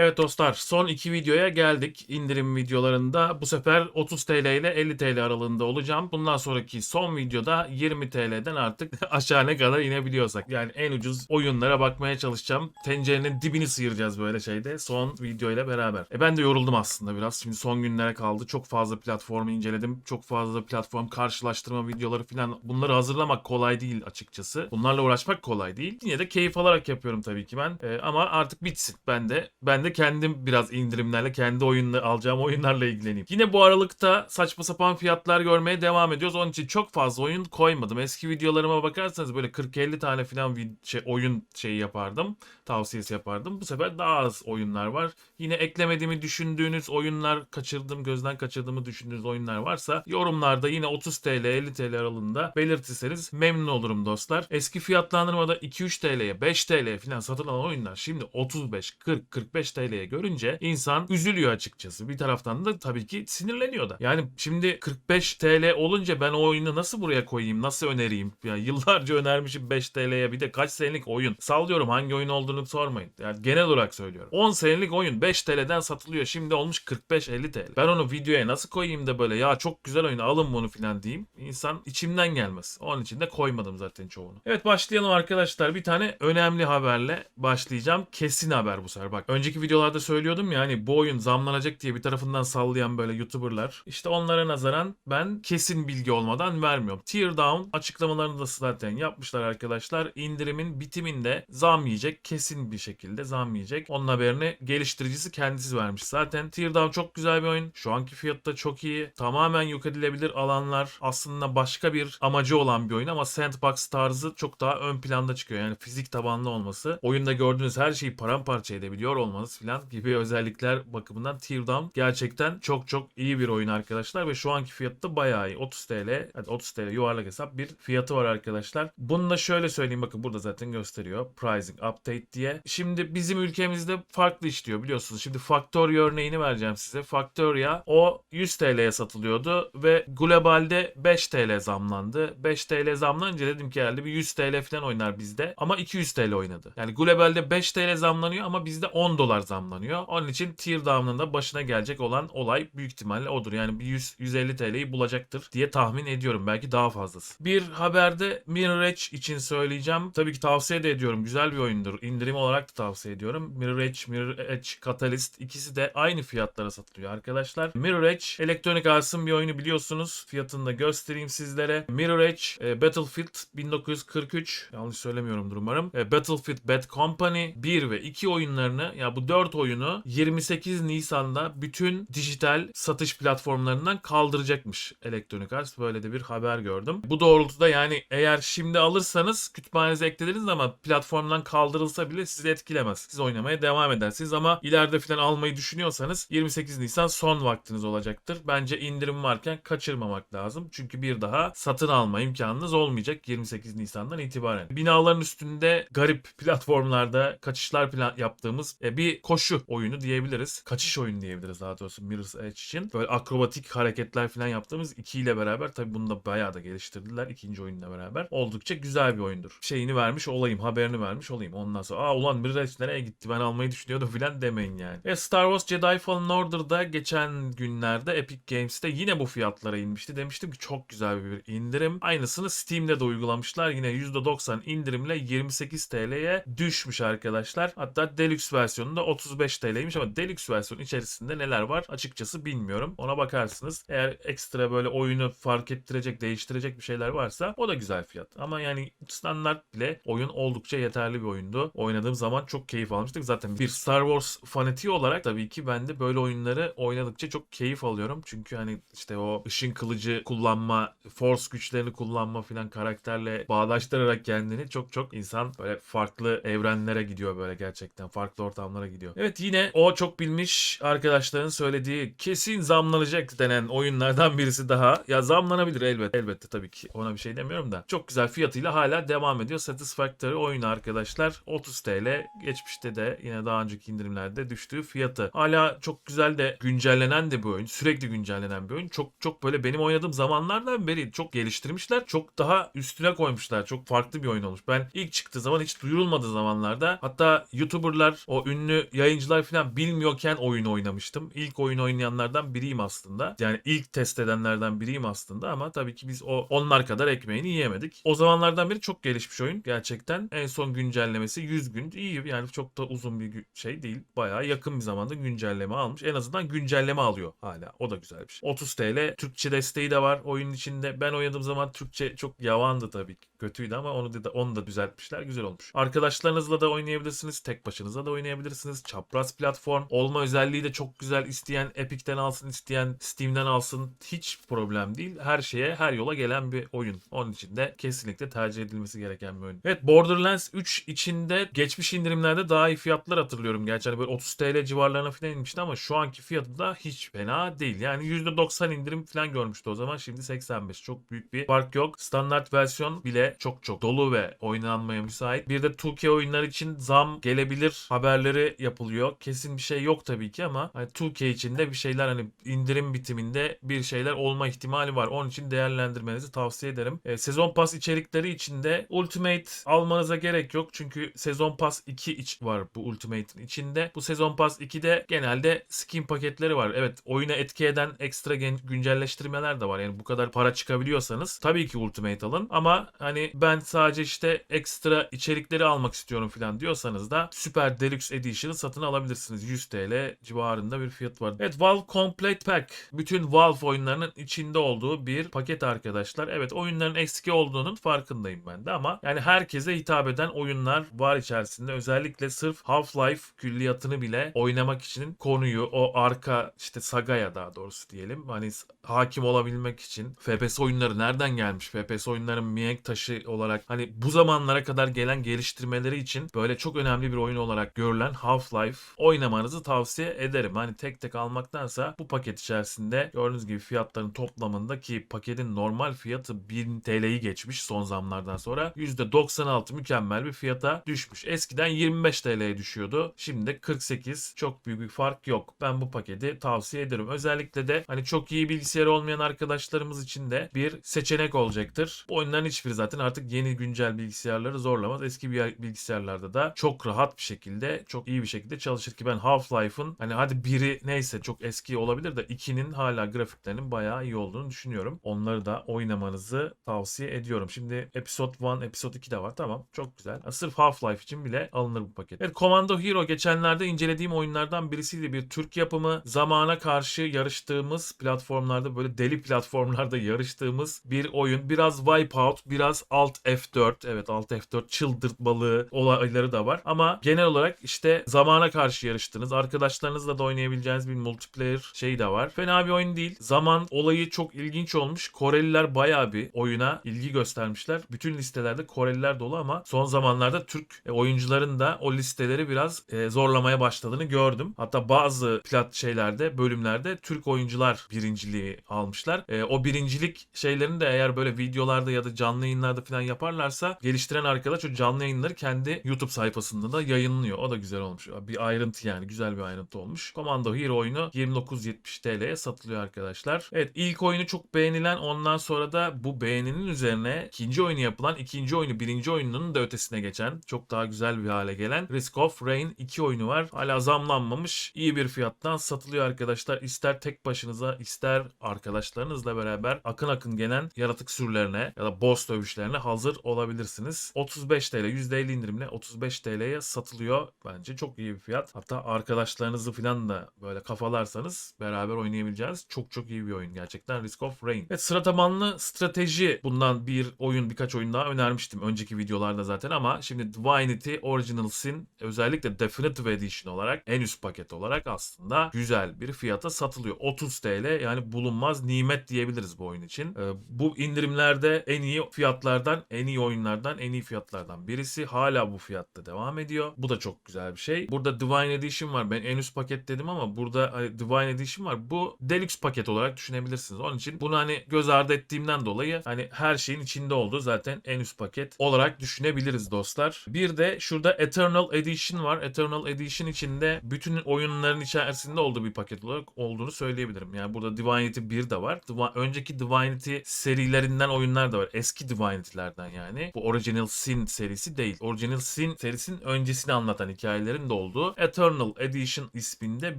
Evet dostlar son iki videoya geldik indirim videolarında. Bu sefer 30 TL ile 50 TL aralığında olacağım. Bundan sonraki son videoda 20 TL'den artık aşağı ne kadar inebiliyorsak. Yani en ucuz oyunlara bakmaya çalışacağım. Tencerenin dibini sıyıracağız böyle şeyde son video ile beraber. E ben de yoruldum aslında biraz. Şimdi son günlere kaldı. Çok fazla platformu inceledim. Çok fazla platform karşılaştırma videoları falan. Bunları hazırlamak kolay değil açıkçası. Bunlarla uğraşmak kolay değil. Yine de keyif alarak yapıyorum tabii ki ben. E, ama artık bitsin. Ben de ben de kendim biraz indirimlerle kendi oyunla alacağım oyunlarla ilgileneyim. Yine bu aralıkta saçma sapan fiyatlar görmeye devam ediyoruz. Onun için çok fazla oyun koymadım. Eski videolarıma bakarsanız böyle 40-50 tane falan şey, oyun şeyi yapardım. Tavsiyesi yapardım. Bu sefer daha az oyunlar var. Yine eklemediğimi düşündüğünüz oyunlar, kaçırdım, gözden kaçırdığımı düşündüğünüz oyunlar varsa yorumlarda yine 30 TL, 50 TL aralığında belirtirseniz memnun olurum dostlar. Eski fiyatlandırmada 2-3 TL'ye, 5 TL'ye falan satılan oyunlar şimdi 35, 40, 45 TL'ye görünce insan üzülüyor açıkçası. Bir taraftan da tabii ki sinirleniyor da. Yani şimdi 45 TL olunca ben o oyunu nasıl buraya koyayım, nasıl önereyim? Yani yıllarca önermişim 5 TL'ye bir de kaç senelik oyun. Sallıyorum hangi oyun olduğunu sormayın. Yani genel olarak söylüyorum. 10 senelik oyun 5 TL'den satılıyor. Şimdi olmuş 45-50 TL. Ben onu videoya nasıl koyayım da böyle ya çok güzel oyun alın bunu falan diyeyim. İnsan içimden gelmez. Onun için de koymadım zaten çoğunu. Evet başlayalım arkadaşlar. Bir tane önemli haberle başlayacağım. Kesin haber bu sefer. Bak önceki videolarda söylüyordum ya hani bu oyun zamlanacak diye bir tarafından sallayan böyle YouTuber'lar. İşte onlara nazaran ben kesin bilgi olmadan vermiyorum. Teardown açıklamalarını da zaten yapmışlar arkadaşlar. İndirimin bitiminde zam yiyecek. Kesin bir şekilde zam yiyecek. Onun haberini geliştiricisi kendisi vermiş. Zaten Teardown çok güzel bir oyun. Şu anki fiyatta çok iyi. Tamamen yok edilebilir alanlar. Aslında başka bir amacı olan bir oyun ama sandbox tarzı çok daha ön planda çıkıyor. Yani fizik tabanlı olması. Oyunda gördüğünüz her şeyi paramparça edebiliyor olmanız filan gibi özellikler bakımından Teardown gerçekten çok çok iyi bir oyun arkadaşlar ve şu anki fiyatta bayağı iyi. 30 TL, hadi 30 TL yuvarlak hesap bir fiyatı var arkadaşlar. Bunu da şöyle söyleyeyim bakın burada zaten gösteriyor. Pricing update diye. Şimdi bizim ülkemizde farklı işliyor biliyorsunuz. Şimdi Factorio örneğini vereceğim size. Factoria o 100 TL'ye satılıyordu ve globalde 5 TL zamlandı. 5 TL zamlanınca dedim ki herhalde bir 100 TL falan oynar bizde. Ama 200 TL oynadı. Yani globalde 5 TL zamlanıyor ama bizde 10 dolar zamlanıyor. Onun için Teardown'ın da başına gelecek olan olay büyük ihtimalle odur. Yani bir 100 150 TL'yi bulacaktır diye tahmin ediyorum. Belki daha fazlası. Bir haberde Mirror Edge için söyleyeceğim. Tabii ki tavsiye de ediyorum. Güzel bir oyundur. İndirim olarak da tavsiye ediyorum. Mirror Edge, Mirror Edge Catalyst ikisi de aynı fiyatlara satılıyor arkadaşlar. Mirror Edge Electronic Arts'ın bir oyunu biliyorsunuz. Fiyatını da göstereyim sizlere. Mirror Edge e, Battlefield 1943 yanlış söylemiyorumdur umarım. E, Battlefield Bad Company 1 ve 2 oyunlarını ya bu 4 oyunu 28 Nisan'da bütün dijital satış platformlarından kaldıracakmış Electronic Arts. Böyle de bir haber gördüm. Bu doğrultuda yani eğer şimdi alırsanız kütüphanenize eklediniz ama platformdan kaldırılsa bile sizi etkilemez. Siz oynamaya devam edersiniz ama ileride falan almayı düşünüyorsanız 28 Nisan son vaktiniz olacaktır. Bence indirim varken kaçırmamak lazım. Çünkü bir daha satın alma imkanınız olmayacak 28 Nisan'dan itibaren. Binaların üstünde garip platformlarda kaçışlar plan yaptığımız e, koşu oyunu diyebiliriz. Kaçış oyunu diyebiliriz daha doğrusu Mirror's Edge için. Böyle akrobatik hareketler falan yaptığımız iki ile beraber tabi bunu da bayağı da geliştirdiler ikinci oyunla beraber. Oldukça güzel bir oyundur. Şeyini vermiş olayım, haberini vermiş olayım. Ondan sonra aa ulan Mirror's Edge nereye gitti ben almayı düşünüyordum falan demeyin yani. Ve Star Wars Jedi Fallen Order'da geçen günlerde Epic Games'te yine bu fiyatlara inmişti. Demiştim ki çok güzel bir indirim. Aynısını Steam'de de uygulamışlar. Yine %90 indirimle 28 TL'ye düşmüş arkadaşlar. Hatta Deluxe versiyonunda 35 TL'ymiş ama Deluxe versiyon içerisinde neler var açıkçası bilmiyorum. Ona bakarsınız. Eğer ekstra böyle oyunu fark ettirecek, değiştirecek bir şeyler varsa o da güzel fiyat. Ama yani standart bile oyun oldukça yeterli bir oyundu. Oynadığım zaman çok keyif almıştık. Zaten bir Star Wars fanatiği olarak tabii ki ben de böyle oyunları oynadıkça çok keyif alıyorum. Çünkü hani işte o ışın kılıcı kullanma, force güçlerini kullanma filan karakterle bağdaştırarak kendini çok çok insan böyle farklı evrenlere gidiyor böyle gerçekten. Farklı ortamlara gidiyor. Evet yine o çok bilmiş arkadaşların söylediği kesin zamlanacak denen oyunlardan birisi daha. Ya zamlanabilir elbet. Elbette tabii ki. Ona bir şey demiyorum da. Çok güzel fiyatıyla hala devam ediyor. Satisfactory oyunu arkadaşlar. 30 TL. Geçmişte de yine daha önceki indirimlerde düştüğü fiyatı. Hala çok güzel de güncellenen de bir oyun. Sürekli güncellenen bir oyun. Çok çok böyle benim oynadığım zamanlardan beri çok geliştirmişler. Çok daha üstüne koymuşlar. Çok farklı bir oyun olmuş. Ben ilk çıktığı zaman hiç duyurulmadığı zamanlarda hatta YouTuber'lar o ünlü yayıncılar falan bilmiyorken oyunu oynamıştım. İlk oyun oynayanlardan biriyim aslında. Yani ilk test edenlerden biriyim aslında ama tabii ki biz o onlar kadar ekmeğini yiyemedik. O zamanlardan beri çok gelişmiş oyun gerçekten. En son güncellemesi 100 gün. iyi yani çok da uzun bir şey değil. Bayağı yakın bir zamanda güncelleme almış. En azından güncelleme alıyor hala. O da güzel bir şey. 30 TL Türkçe desteği de var oyunun içinde. Ben oynadığım zaman Türkçe çok yavandı tabii ki. Kötüydü ama onu da onu da düzeltmişler. Güzel olmuş. Arkadaşlarınızla da oynayabilirsiniz. Tek başınıza da oynayabilirsiniz. Çapraz platform olma özelliği de çok güzel. İsteyen Epic'ten alsın, isteyen Steam'den alsın. Hiç problem değil. Her şeye, her yola gelen bir oyun. Onun için de kesinlikle tercih edilmesi gereken bir oyun. Evet Borderlands 3 içinde geçmiş indirimlerde daha iyi fiyatlar hatırlıyorum. Gerçi hani böyle 30 TL civarlarına falan inmişti ama şu anki fiyatı da hiç fena değil. Yani %90 indirim falan görmüştü o zaman. Şimdi 85. Çok büyük bir fark yok. Standart versiyon bile çok çok dolu ve oynanmaya müsait. Bir de 2K oyunlar için zam gelebilir haberleri yapılıyor. Kesin bir şey yok tabii ki ama hani 2K için de bir şeyler hani indirim bitiminde bir şeyler olma ihtimali var. Onun için değerlendirmenizi tavsiye ederim. E, sezon pas içerikleri içinde Ultimate almanıza gerek yok. Çünkü sezon pas 2 iç var bu Ultimate'in içinde. Bu sezon pas 2'de genelde skin paketleri var. Evet oyuna etki eden ekstra güncelleştirmeler de var. Yani bu kadar para çıkabiliyorsanız tabii ki Ultimate alın. Ama hani ben sadece işte ekstra içerikleri almak istiyorum falan diyorsanız da Super Deluxe Edition'ı satın alabilirsiniz. 100 TL civarında bir fiyat var. Evet Valve Complete Pack. Bütün Valve oyunlarının içinde olduğu bir paket arkadaşlar. Evet oyunların eski olduğunun farkındayım ben de ama yani herkese hitap eden oyunlar var içerisinde. Özellikle sırf Half-Life külliyatını bile oynamak için konuyu o arka işte sagaya daha doğrusu diyelim. Hani hakim olabilmek için FPS oyunları nereden gelmiş? FPS oyunların mihenk taşı olarak hani bu zamanlara kadar gelen geliştirmeleri için böyle çok önemli bir oyun olarak görülen Half-Life oynamanızı tavsiye ederim. Hani tek tek almaktansa bu paket içerisinde gördüğünüz gibi fiyatların toplamında ki paketin normal fiyatı 1000 TL'yi geçmiş son zamlardan sonra %96 mükemmel bir fiyata düşmüş. Eskiden 25 TL'ye düşüyordu. Şimdi de 48. Çok büyük bir fark yok. Ben bu paketi tavsiye ederim. Özellikle de hani çok iyi bilgisayarı olmayan arkadaşlarımız için de bir seçenek olacaktır. Bu oyunların hiçbiri zaten artık yeni güncel bilgisayarları zorlamaz. Eski bilgisayarlarda da çok rahat bir şekilde, çok iyi bir şekilde çalışır ki ben Half-Life'ın hani hadi biri neyse çok eski olabilir de 2'nin hala grafiklerinin bayağı iyi olduğunu düşünüyorum. Onları da oynamanızı tavsiye ediyorum. Şimdi Episode 1, Episode 2 de var. Tamam. Çok güzel. Sırf Half-Life için bile alınır bu paket. Evet Commando Hero geçenlerde incelediğim oyunlardan birisiydi. Bir Türk yapımı zamana karşı yarıştığımız platformlarda böyle deli platformlarda yarıştığımız bir oyun. Biraz Wipeout, biraz Alt F4. Evet Alt F4 çıldırtmalı olayları da var. Ama genel olarak işte zamana karşı yarıştığınız, arkadaşlarınızla da oynayabileceğiniz bir multiplayer şey de var. Fena bir oyun değil. Zaman olayı çok ilginç olmuş. Koreliler bayağı bir oyuna ilgi göstermişler. Bütün listelerde Koreliler dolu ama son zamanlarda Türk e, oyuncuların da o listeleri biraz e, zorlamaya başladığını gördüm. Hatta bazı plat şeylerde, bölümlerde Türk oyuncular birinciliği almışlar. E, o birincilik şeylerini de eğer böyle videolarda ya da canlı yayınlarda falan yaparlarsa geliştiren arkadaş o canlı yayınları kendi YouTube sayfasında da yayınlıyor. O da güzel olmuş. Bir ayrıntı yani güzel bir ayrıntı olmuş. Commando Hero oyunu 29.70 TL'ye satılıyor arkadaşlar. Evet ilk oyunu çok beğenilen ondan sonra da bu beğeninin üzerine ikinci oyunu yapılan ikinci oyunu birinci oyununun da ötesine geçen çok daha güzel bir hale gelen Risk of Rain 2 oyunu var. Hala zamlanmamış. iyi bir fiyattan satılıyor arkadaşlar. İster tek başınıza ister arkadaşlarınızla beraber akın akın gelen yaratık sürülerine ya da boss dövüşlerine hazır olabilirsiniz. 35 TL %50 indirimle 35 TL'ye satılıyor. Bence çok iyi bir fiyat. Hatta arkadaşlarınızı falan da böyle kafalarsanız beraber oynayabileceğiniz çok çok iyi bir oyun gerçekten Risk of Rain. Evet sıra tabanlı strateji bundan bir oyun birkaç oyun daha önermiştim önceki videolarda zaten ama şimdi Divinity Original Sin özellikle Definitive Edition olarak en üst paket olarak aslında güzel bir fiyata satılıyor. 30 TL yani bulunmaz nimet diyebiliriz bu oyun için. Ee, bu indirimlerde en iyi fiyatlardan, en iyi oyunlardan, en iyi fiyatlardan birisi. Hala bu fiyatta devam ediyor. Bu da çok güzel bir şey. Burada Divine Edition var. Ben en üst paket dedim ama burada Divine Edition var. Bu Deluxe paket olarak düşünebilirsiniz. Onun için bunu hani göz ardı ettiğimden dolayı hani her şeyin içinde olduğu zaten en üst paket olarak düşünebiliriz dostlar. Bir de şurada Eternal Edition var. Eternal Edition içinde bütün oyunların içerisinde olduğu bir paket olarak olduğunu söyleyebilirim. Yani burada Divinity 1 de var. Divi- önceki Divinity serilerinden oyunlar da var. Eski Divinity'lerden yani. Bu Original Sin serisi değil. Original Sin serisinin öncesini anlatan hikayelerin De olduğu Eternal Edition isminde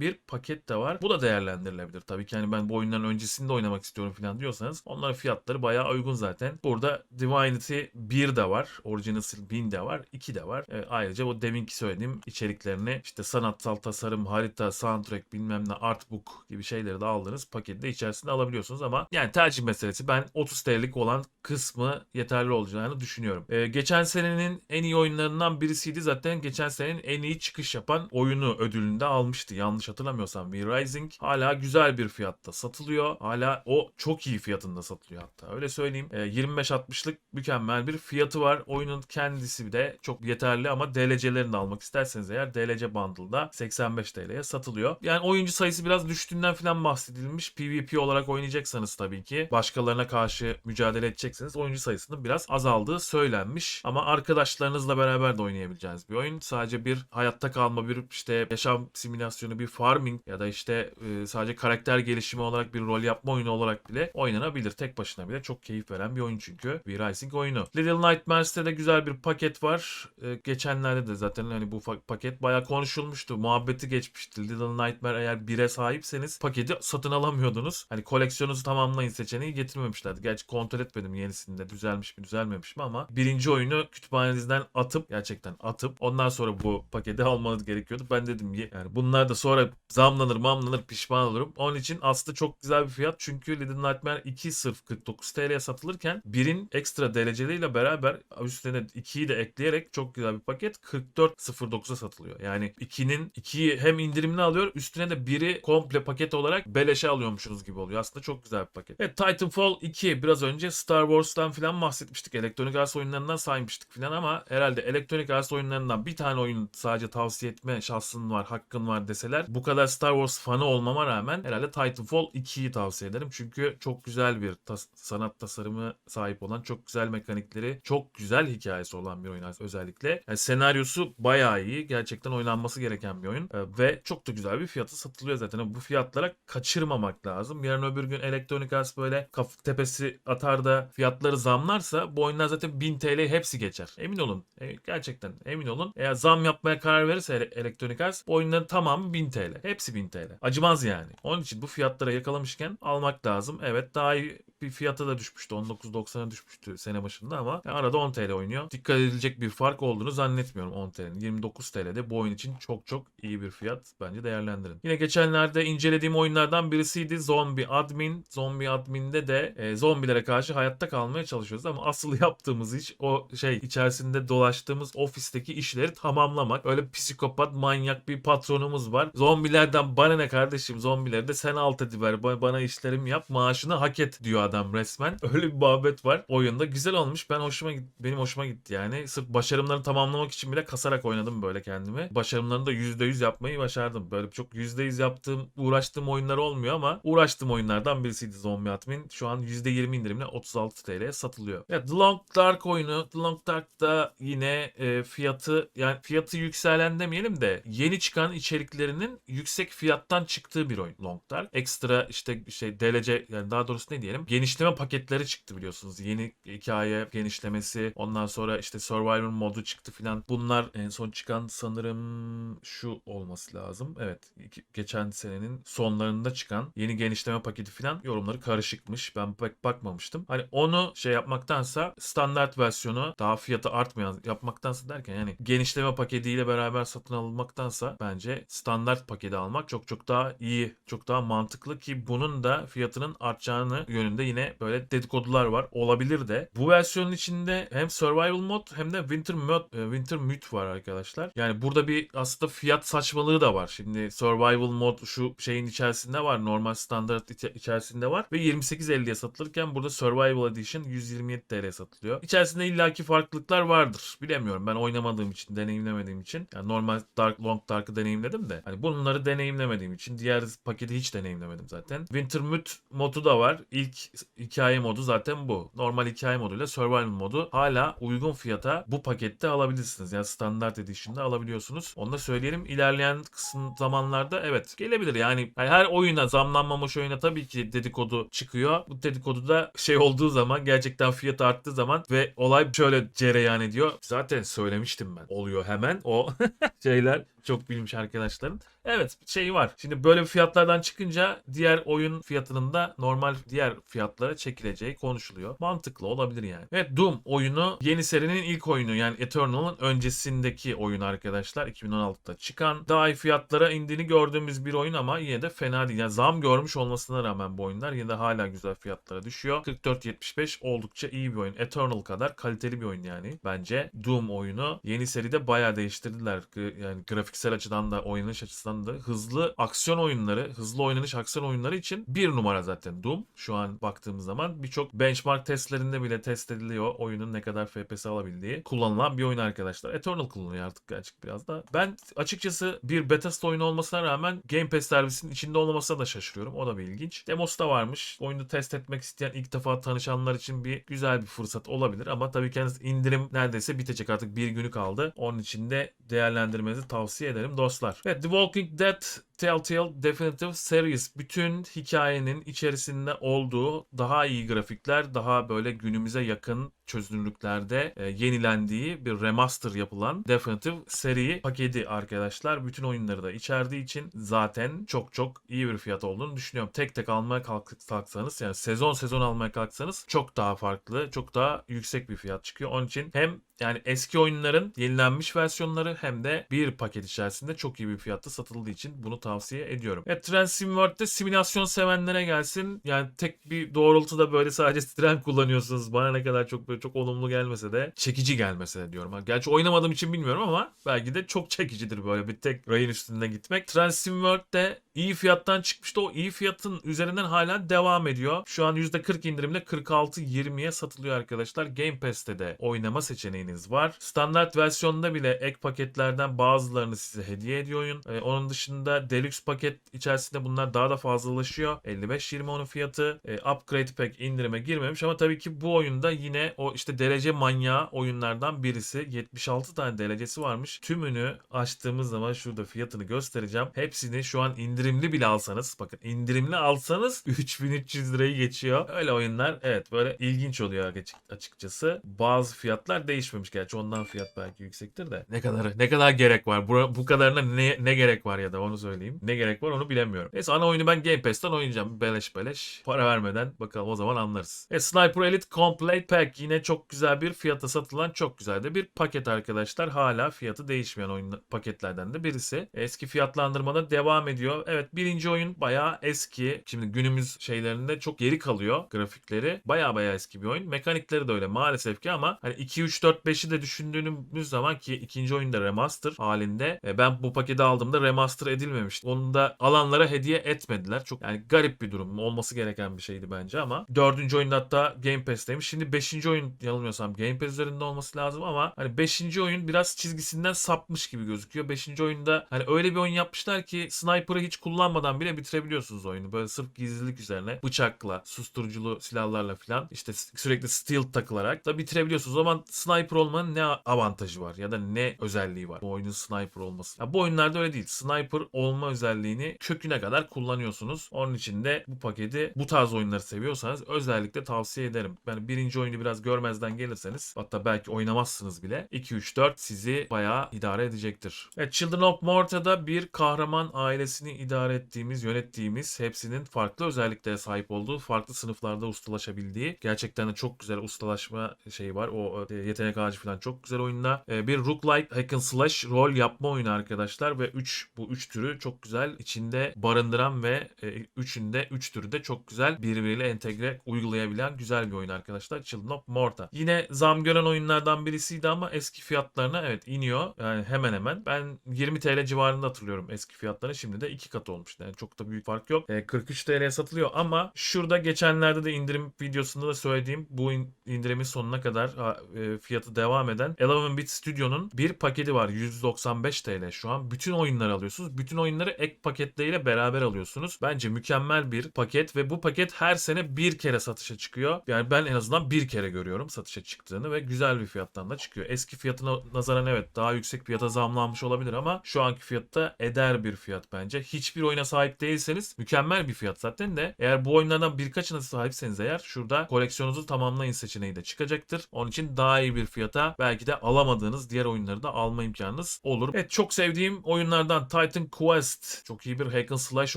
bir paket de var. Bu da değerlendirilebilir. Tabii ki hani ben bu oyunların öncesinde oynamak istiyorum falan diyorsanız onların fiyatları bayağı uygun zaten. Burada Divinity 1 de var. Original Sin 1000 de var. 2 de var. E, ayrıca o deminki söylediğim içeriklerini işte sanatsal tasarım, harita, soundtrack bilmem ne artbook gibi şeyleri de aldığınız pakette içerisinde alabiliyorsunuz ama yani tercih meselesi. Ben 30 TL'lik olan kısmı yeterli olacağını düşünüyorum. E, geçen senenin en iyi oyunlarından birisiydi. Zaten geçen senenin en iyi çıkış yapan oyunu ödülünü de almıştı. Yanlış hatırlamıyorsam V Rising hala güzel bir fiyatta satılıyor. Hala o çok iyi fiyatında satılıyor hatta. Öyle söyleyeyim. E, 25-60'lık mükemmel bir fiyatı var. Oyunun kendisi de çok yeterli ama DLC'lerini almak isterseniz eğer DLC Bundle'da 85 TL'ye satılıyor. Yani oyuncu sayısı biraz düştüğünden falan bahsedilmiş. PvP olarak oynayacaksanız tabii ki başkalarına karşı mücadele edecekseniz oyuncu sayısının biraz azaldığı söylenmiş. Ama arkadaşlarınızla beraber de oynayabileceğiniz bir oyun. Sadece bir hayatta kalma, bir işte yaşam simülasyonu, bir farming ya da işte e, sadece karakter gelişimi olarak bir rol yapma oyunu olarak bile oynanabilir. Tek başına bile çok keyif veren bir oyun çünkü. V Rising oyunu. Little Nightmares'te de güzel bir paket var. E, geçenlerde de zaten hani bu paket bayağı konuşulmuştu. Muhabbeti geçmişti. Little Nightmare eğer 1'e sahipseniz paketi satın alamıyordunuz. Hani koleksiyonunuzu tamamlayın seçeneği getirmemişlerdi. Gerçi kontrol etmedim yenisinde düzelmiş mi düzelmemiş mi ama birinci oyunu kütüphanenizden atıp gerçekten atıp ondan sonra bu paketi almanız gerekiyordu. Ben dedim "Ye- yani bunlar da sonra zamlanır mamlanır pişman olurum. Onun için aslında çok güzel bir fiyat. Çünkü Little Nightmare 2 sırf 49 TL'ye satılırken birin ekstra dereceleriyle beraber üstüne 2'yi de ekleyerek çok güzel bir paket 44.09'a satılıyor. Yani 2'nin 2'yi hem indirimli alıyor üstüne de 1'i komple paket olarak beleşe alıyormuşsunuz gibi oluyor. Aslında çok güzel bir paket. Evet Titanfall 2 biraz önce Star Wars'tan falan bahsetmiştik. Electronic Arts oyunlarından saymıştık falan ama herhalde Electronic Arts oyunlarından bir tane oyun sadece tavsiye etme şansın var, hakkın var deseler bu kadar Star Wars fanı olmama rağmen herhalde Titanfall 2'yi tavsiye ederim. Çünkü çok güzel bir tas- sanat tasarımı sahip olan, çok güzel mekanikleri, çok güzel hikayesi olan bir oyun özellikle. Yani senaryosu bayağı iyi. Gerçekten oynanması gereken bir oyun. Ee, ve çok da güzel bir fiyatı satılıyor zaten. Bu fiyatlara kaçırmamak lazım. Yarın öbür gün Electronic Arts böyle kaf tepesi atar da fiyatları zamlarsa bu oyunlar zaten 1000 TL hepsi geçer. Emin olun. E, gerçekten emin olun. Eğer zam yapmaya karar verirse Ele- Electronic Arts bu oyunların tamamı 1000 TL. Hepsi 1000 TL. Acımaz yani. Onun için bu fiyatlara yakalamışken almak lazım. Evet daha iyi bir fiyata da düşmüştü. 19.90'a düşmüştü sene başında ama arada 10 TL oynuyor. Dikkat edilecek bir fark olduğunu zannetmiyorum 10 TL'nin. 29 TL'de bu oyun için çok çok iyi bir fiyat. Bence değerlendirin. Yine geçenlerde incelediğim oyunlardan birisiydi Zombie Admin. Zombie Admin'de de e, zombilere karşı hayatta kalmaya çalışıyoruz ama asıl yaptığımız iş o şey içerisinde dolaştığımız ofisteki işleri tamamlamak. Öyle psikopat manyak bir patronumuz var. Zombilerden bana ne kardeşim zombileri de sen alt ediver ba- bana işlerimi yap maaşını hak et diyor adam resmen. Öyle bir muhabbet var. Oyunda güzel olmuş. Ben hoşuma benim hoşuma gitti yani. Sırf başarımlarını tamamlamak için bile kasarak oynadım böyle kendimi. Başarımlarını da %100 yapmayı başardım. Böyle çok %100 yaptığım, uğraştığım oyunlar olmuyor ama uğraştığım oyunlardan birisiydi Zombie Admin. Şu an %20 indirimle 36 TL'ye satılıyor. Evet The Long Dark oyunu. The Long Dark'ta yine e, fiyatı yani fiyatı yükselen demeyelim de yeni çıkan içeriklerinin yüksek fiyattan çıktığı bir oyun Long Dark. Ekstra işte şey DLC yani daha doğrusu ne diyelim genişleme paketleri çıktı biliyorsunuz. Yeni hikaye genişlemesi ondan sonra işte Survivor modu çıktı filan. Bunlar en son çıkan sanırım şu olması lazım. Evet geçen senenin sonlarında çıkan yeni genişleme paketi filan yorumları karışıkmış. Ben pek bakmamıştım. Hani onu şey yapmaktansa standart versiyonu daha fiyatı artmayan yapmaktansa derken yani genişleme paketiyle beraber satın alınmaktansa bence standart paketi almak çok çok daha iyi, çok daha mantıklı ki bunun da fiyatının artacağını yönünde yine böyle dedikodular var. Olabilir de. Bu versiyonun içinde hem survival mod hem de winter mod, e, winter mute var arkadaşlar. Yani burada bir aslında fiyat saçmalığı da var. Şimdi survival mod şu şeyin içerisinde var. Normal standart içe- içerisinde var ve 28.50'ye satılırken burada survival edition 127 TL satılıyor. İçerisinde illaki farklılıklar vardır. Bilemiyorum. Ben oynamadığım için, deneyimlemediğim için. Yani normal Dark Long Dark'ı deneyimledim de. Hani bunları deneyimlemediğim için diğer paketi hiç deneyimlemedim zaten. Winter Mute modu da var. İlk hikaye modu zaten bu. Normal hikaye moduyla survival modu hala uygun fiyata bu pakette alabilirsiniz. Yani standart edition'da alabiliyorsunuz. Onu da söyleyelim. İlerleyen kısım zamanlarda evet gelebilir. Yani hani her oyuna zamlanmamış oyuna tabii ki dedikodu çıkıyor. Bu dedikodu da şey olduğu zaman gerçekten fiyat arttığı zaman ve olay şöyle cereyan ediyor. Zaten söylemiştim ben. Oluyor hemen o şeyler çok bilmiş arkadaşların. Evet şey var. Şimdi böyle fiyatlardan çıkınca diğer oyun fiyatının da normal diğer fiyatlara çekileceği konuşuluyor. Mantıklı olabilir yani. Evet Doom oyunu yeni serinin ilk oyunu yani Eternal'ın öncesindeki oyun arkadaşlar. 2016'da çıkan. Daha iyi fiyatlara indiğini gördüğümüz bir oyun ama yine de fena değil. Yani zam görmüş olmasına rağmen bu oyunlar yine de hala güzel fiyatlara düşüyor. 44.75 oldukça iyi bir oyun. Eternal kadar kaliteli bir oyun yani. Bence Doom oyunu yeni seride bayağı değiştirdiler. Yani grafiksel açıdan da oynanış açısından da hızlı aksiyon oyunları, hızlı oynanış aksiyon oyunları için bir numara zaten Doom. Şu an baktığımız zaman birçok benchmark testlerinde bile test ediliyor oyunun ne kadar FPS alabildiği. Kullanılan bir oyun arkadaşlar. Eternal kullanılıyor artık gerçek biraz da. Ben açıkçası bir Bethesda oyunu olmasına rağmen Game Pass servisinin içinde olmamasına da şaşırıyorum. O da bir ilginç. Demosu da varmış. Oyunu test etmek isteyen ilk defa tanışanlar için bir güzel bir fırsat olabilir ama tabii ki indirim neredeyse bitecek artık bir günü kaldı. Onun için de değerlendirmenizi tavsiye ederim dostlar. Evet The Walking Dead Telltale Definitive Series bütün hikayenin içerisinde olduğu daha iyi grafikler, daha böyle günümüze yakın çözünürlüklerde e, yenilendiği bir remaster yapılan Definitive seri paketi arkadaşlar. Bütün oyunları da içerdiği için zaten çok çok iyi bir fiyat olduğunu düşünüyorum. Tek tek almaya kalk- kalksanız yani sezon sezon almaya kalksanız çok daha farklı, çok daha yüksek bir fiyat çıkıyor. Onun için hem yani eski oyunların yenilenmiş versiyonları hem de bir paket içerisinde çok iyi bir fiyatta satıldığı için bunu tavsiye ediyorum. Evet Tren Simworld'de simülasyon sevenlere gelsin. Yani tek bir doğrultuda böyle sadece tren kullanıyorsunuz. Bana ne kadar çok böyle çok olumlu gelmese de çekici gelmese de diyorum. Gerçi oynamadığım için bilmiyorum ama belki de çok çekicidir böyle bir tek rayın üstünde gitmek. Tren Simworld'de iyi fiyattan çıkmıştı. O iyi fiyatın üzerinden hala devam ediyor. Şu an %40 indirimle 46.20'ye satılıyor arkadaşlar. Game Pass'te de oynama seçeneğiniz var. Standart versiyonda bile ek paketlerden bazılarını size hediye ediyor oyun. Ee, onun dışında Deluxe paket içerisinde bunlar daha da fazlalaşıyor. 55.20 onun fiyatı. Ee, upgrade Pack indirime girmemiş ama tabii ki bu oyunda yine o işte derece manyağı oyunlardan birisi. 76 tane derecesi varmış. Tümünü açtığımız zaman şurada fiyatını göstereceğim. Hepsini şu an indirimli bile alsanız bakın indirimli alsanız 3300 lirayı geçiyor. Öyle oyunlar evet böyle ilginç oluyor açık- açıkçası. Bazı fiyatlar değişmemiş gerçi ondan fiyat belki yüksektir de. Ne kadar ne kadar gerek var? Bu, bu kadarına ne, ne gerek var ya da onu söyleyeyim. Ne gerek var onu bilemiyorum. Neyse ana oyunu ben Game Pass'ten oynayacağım. Beleş beleş. Para vermeden bakalım o zaman anlarız. E, Sniper Elite Complete Pack yine çok güzel bir fiyata satılan çok güzel de bir paket arkadaşlar. Hala fiyatı değişmeyen oyun paketlerden de birisi. Eski fiyatlandırmada devam ediyor. Evet birinci oyun bayağı eski. Şimdi günümüz şeylerinde çok geri kalıyor grafikleri. Bayağı bayağı eski bir oyun. Mekanikleri de öyle maalesef ki ama hani 2 3 4 5'i de düşündüğümüz zaman ki ikinci oyunda remaster halinde e, ben bu paketi aldığımda remaster edilmemişti. Onu da alanlara hediye etmediler. Çok yani garip bir durum. Olması gereken bir şeydi bence ama dördüncü oyunda hatta Game Pass'teymiş. Şimdi beşinci oyun yanılmıyorsam Game Pass üzerinde olması lazım ama hani beşinci oyun biraz çizgisinden sapmış gibi gözüküyor. Beşinci oyunda hani öyle bir oyun yapmışlar ki sniper'ı hiç kullanmadan bile bitirebiliyorsunuz oyunu. Böyle sırf gizlilik üzerine bıçakla, susturuculu silahlarla falan işte sürekli stealth takılarak da bitirebiliyorsunuz. O zaman sniper olmanın ne avantajı var ya da ne özelliği var bu oyunun sniper olması. Ya bu oyunlarda öyle değil. Sniper olma özelliğini köküne kadar kullanıyorsunuz. Onun için de bu paketi bu tarz oyunları seviyorsanız özellikle tavsiye ederim. Yani birinci oyunu biraz görmezden gelirseniz hatta belki oynamazsınız bile. 2 3 4 sizi bayağı idare edecektir. Evet Children of Morta'da bir kahraman ailesini idare ettiğimiz, yönettiğimiz, hepsinin farklı özelliklere sahip olduğu, farklı sınıflarda ustalaşabildiği gerçekten de çok güzel ustalaşma şeyi var. O e, yetenek ağacı falan çok güzel oyunda. E, Bir roguelike hack and slash rol yapma oyunu arkadaşlar ve 3 bu 3 türü çok güzel içinde barındıran ve e, üçünde 3 türü de çok güzel birbiriyle entegre uygulayabilen güzel bir oyun arkadaşlar. Children of Morta. Yine zam gören oyunlardan birisiydi ama eski fiyatlarına evet iniyor. Yani hemen hemen. Ben 20 TL civarında hatırlıyorum eski fiyatlarını. Şimdi de 2 katı olmuş. Yani çok da büyük fark yok. E, 43 TL'ye satılıyor ama şurada geçenlerde de indirim videosunda da söylediğim bu in- indirimin sonuna kadar e, fiyatı devam eden 11 Bit Studio'nun bir paketi var. 195 TL şu an. Bütün oyunları alıyorsunuz. Bütün oyunları ek paketleriyle beraber alıyorsunuz. Bence mükemmel bir paket ve bu paket her sene bir kere satışa çıkıyor. Yani ben en azından bir kere görüyorum satışa çıktığını ve güzel bir fiyattan da çıkıyor. Eski fiyatına nazaran evet daha yüksek fiyata zamlanmış olabilir ama şu anki fiyatta eder bir fiyat bence. Hiç hiçbir oyuna sahip değilseniz mükemmel bir fiyat zaten de. Eğer bu oyunlardan birkaçına sahipseniz eğer şurada koleksiyonunuzu tamamlayın seçeneği de çıkacaktır. Onun için daha iyi bir fiyata belki de alamadığınız diğer oyunları da alma imkanınız olur. Evet çok sevdiğim oyunlardan Titan Quest. Çok iyi bir hack and slash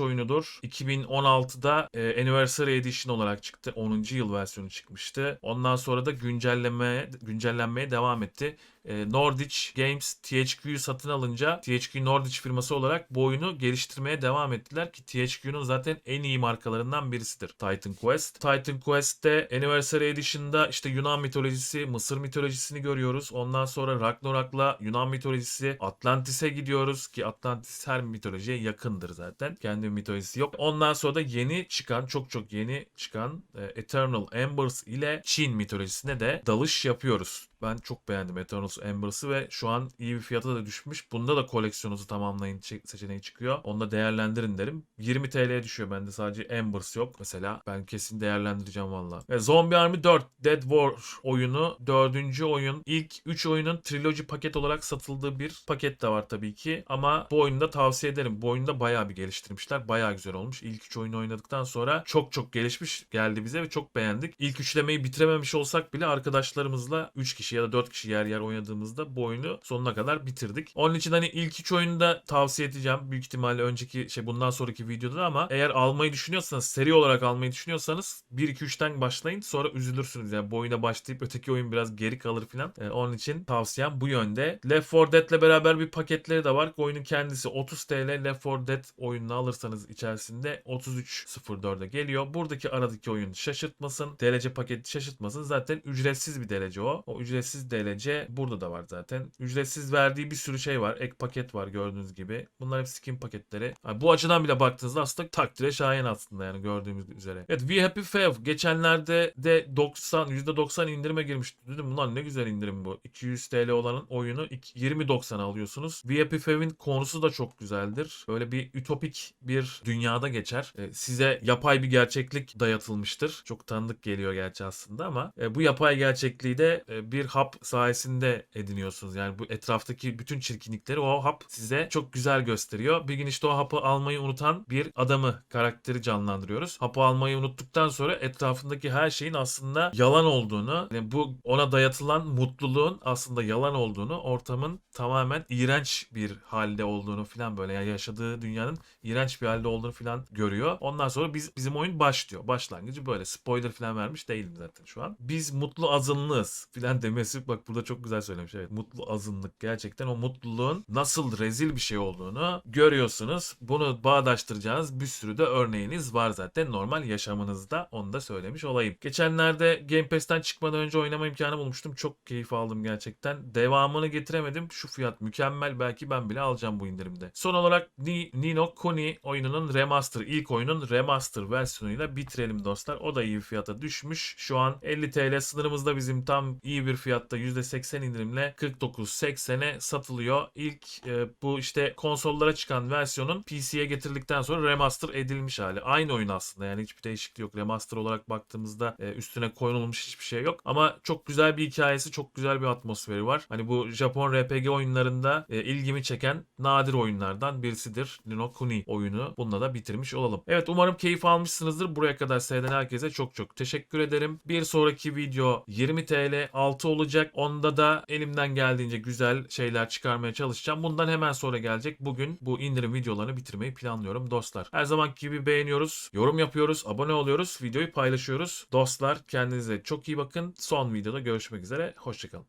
oyunudur. 2016'da e, Anniversary Edition olarak çıktı. 10. yıl versiyonu çıkmıştı. Ondan sonra da güncelleme güncellenmeye devam etti. E, Nordic Games THQ'yu satın alınca THQ Nordic firması olarak bu oyunu geliştirmeye devam ettiler ki THQ'nun zaten en iyi markalarından birisidir Titan Quest. Titan Quest'te Anniversary Edition'da işte Yunan mitolojisi, Mısır mitolojisini görüyoruz. Ondan sonra Ragnarok'la Yunan mitolojisi, Atlantis'e gidiyoruz ki Atlantis her mitolojiye yakındır zaten. Kendi mitolojisi yok. Ondan sonra da yeni çıkan, çok çok yeni çıkan e, Eternal Embers ile Çin mitolojisine de dalış yapıyoruz. Ben çok beğendim Eternals Embers'ı ve şu an iyi bir fiyata da düşmüş. Bunda da koleksiyonunuzu tamamlayın çe- seçeneği çıkıyor. Onu da değerlendirin derim. 20 TL'ye düşüyor bende sadece Embers yok. Mesela ben kesin değerlendireceğim valla. Ve Zombie Army 4 Dead War oyunu dördüncü oyun. İlk 3 oyunun trilogy paket olarak satıldığı bir paket de var tabii ki. Ama bu oyunu da tavsiye ederim. Bu oyunu da bayağı bir geliştirmişler. Bayağı güzel olmuş. İlk 3 oyunu oynadıktan sonra çok çok gelişmiş geldi bize ve çok beğendik. İlk üçlemeyi bitirememiş olsak bile arkadaşlarımızla 3 kişi ya da 4 kişi yer yer oynadığımızda bu oyunu sonuna kadar bitirdik. Onun için hani ilk 3 oyunu da tavsiye edeceğim. Büyük ihtimalle önceki şey bundan sonraki videoda da ama eğer almayı düşünüyorsanız seri olarak almayı düşünüyorsanız 1 2 3'ten başlayın sonra üzülürsünüz. Yani bu oyuna başlayıp öteki oyun biraz geri kalır filan. Ee, onun için tavsiyem bu yönde. Left 4 Dead'le beraber bir paketleri de var. Oyunun kendisi 30 TL. Left 4 Dead oyununu alırsanız içerisinde 33.04'e geliyor. Buradaki aradaki oyun şaşırtmasın. DLC paketi şaşırtmasın. Zaten ücretsiz bir DLC o. O ücretsiz DLC burada da var zaten. Ücretsiz verdiği bir sürü şey var. Ek paket var gördüğünüz gibi. Bunlar hep skin paketleri. Yani bu açıdan bile baktığınızda aslında takdire şayan aslında yani gördüğümüz üzere. Evet We Happy Fev geçenlerde de 90 %90 indirime girmişti. Dedim bunlar ne güzel indirim bu. 200 TL olanın oyunu 20.90'a alıyorsunuz. We Happy Fev'in konusu da çok güzeldir. Böyle bir ütopik bir dünyada geçer. E, size yapay bir gerçeklik dayatılmıştır. Çok tanıdık geliyor gerçi aslında ama e, bu yapay gerçekliği de e, bir hap sayesinde ediniyorsunuz. Yani bu etraftaki bütün çirkinlikleri o hap size çok güzel gösteriyor. Bir gün işte o hapı almayı unutan bir adamı karakteri canlandırıyoruz. Hapı almayı unuttuktan sonra etrafındaki her şeyin aslında yalan olduğunu, yani bu ona dayatılan mutluluğun aslında yalan olduğunu, ortamın tamamen iğrenç bir halde olduğunu falan böyle yani yaşadığı dünyanın iğrenç bir halde olduğunu falan görüyor. Ondan sonra biz bizim oyun başlıyor. Başlangıcı böyle. Spoiler falan vermiş değilim zaten şu an. Biz mutlu azınlığız falan demesi bak burada çok güzel söylemiş. Evet mutlu azınlık gerçekten o mutluluğun nasıl rezil bir şey olduğunu görüyorsunuz. Bunu bağdaştıracağınız bir sürü de örneğiniz var zaten normal yaşamınızda. Onu da söylemiş olayım. Geçenlerde Game Pass'ten çıkmadan önce oynama imkanı bulmuştum. Çok keyif aldım gerçekten. Devamını getiremedim. Şu fiyat mükemmel. Belki ben bile alacağım bu indirimde. Son olarak Ni- Nino Kuni oyununun remaster, ilk oyunun remaster versiyonuyla bitirelim dostlar. O da iyi fiyata düşmüş. Şu an 50 TL sınırımızda bizim tam iyi bir fiyatta %80 indirimle 49.80'e satılıyor. İlk e, bu işte konsollara çıkan versiyonun PC'ye getirildikten sonra remaster edilmiş hali. Aynı oyun aslında yani hiçbir değişiklik yok. Remaster olarak baktığımızda e, üstüne koyulmuş hiçbir şey yok. Ama çok güzel bir hikayesi, çok güzel bir atmosferi var. Hani bu Japon RPG oyunlarında e, ilgimi çeken nadir oyunlardan birisidir. Nino Kuni oyunu. Bununla da bitirmiş olalım. Evet umarım keyif almışsınızdır. Buraya kadar seyreden herkese çok çok teşekkür ederim. Bir sonraki video 20 TL 6 olacak. Onda da elimden geldiğince güzel şeyler çıkarmaya çalışacağım. Bundan hemen sonra gelecek. Bugün bu indirim videolarını bitirmeyi planlıyorum dostlar. Her zamanki gibi beğeniyoruz, yorum yapıyoruz, abone oluyoruz, videoyu paylaşıyoruz. Dostlar kendinize çok iyi bakın. Son videoda görüşmek üzere. Hoşçakalın.